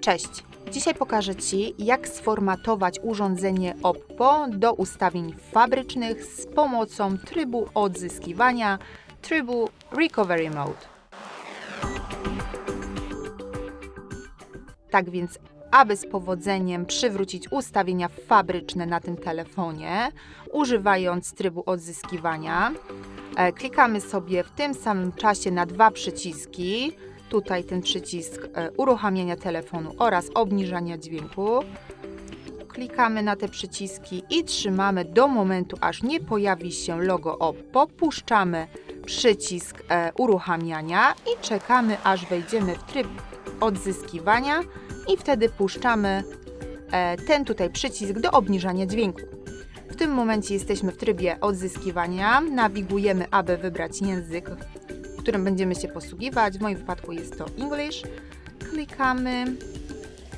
Cześć! Dzisiaj pokażę Ci, jak sformatować urządzenie Oppo do ustawień fabrycznych z pomocą trybu odzyskiwania, trybu Recovery Mode. Tak więc, aby z powodzeniem przywrócić ustawienia fabryczne na tym telefonie, używając trybu odzyskiwania, e, klikamy sobie w tym samym czasie na dwa przyciski. Tutaj ten przycisk e, uruchamiania telefonu oraz obniżania dźwięku. Klikamy na te przyciski i trzymamy do momentu, aż nie pojawi się logo Oppo. Puszczamy przycisk e, uruchamiania i czekamy, aż wejdziemy w tryb odzyskiwania i wtedy puszczamy e, ten tutaj przycisk do obniżania dźwięku. W tym momencie jesteśmy w trybie odzyskiwania. Nawigujemy, aby wybrać język, którym będziemy się posługiwać. W moim wypadku jest to English. Klikamy.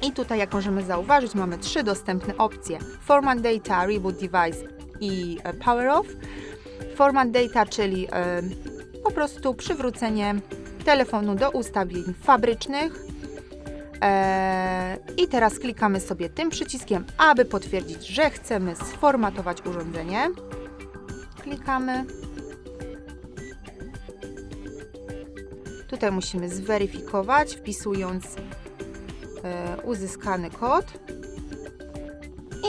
I tutaj, jak możemy zauważyć, mamy trzy dostępne opcje: Format Data, Reboot Device i e, Power Off. Format Data, czyli e, po prostu przywrócenie telefonu do ustawień fabrycznych. Eee, I teraz klikamy sobie tym przyciskiem, aby potwierdzić, że chcemy sformatować urządzenie. Klikamy. Tutaj musimy zweryfikować, wpisując e, uzyskany kod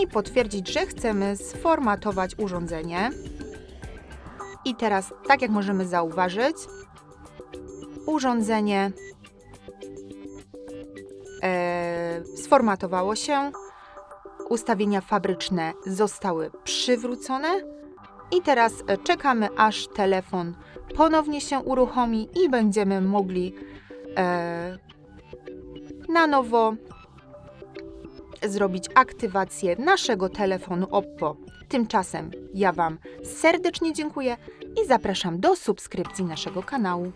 i potwierdzić, że chcemy sformatować urządzenie. I teraz, tak jak możemy zauważyć, urządzenie e, sformatowało się, ustawienia fabryczne zostały przywrócone i teraz czekamy, aż telefon ponownie się uruchomi i będziemy mogli e, na nowo zrobić aktywację naszego telefonu Oppo. Tymczasem ja Wam serdecznie dziękuję i zapraszam do subskrypcji naszego kanału.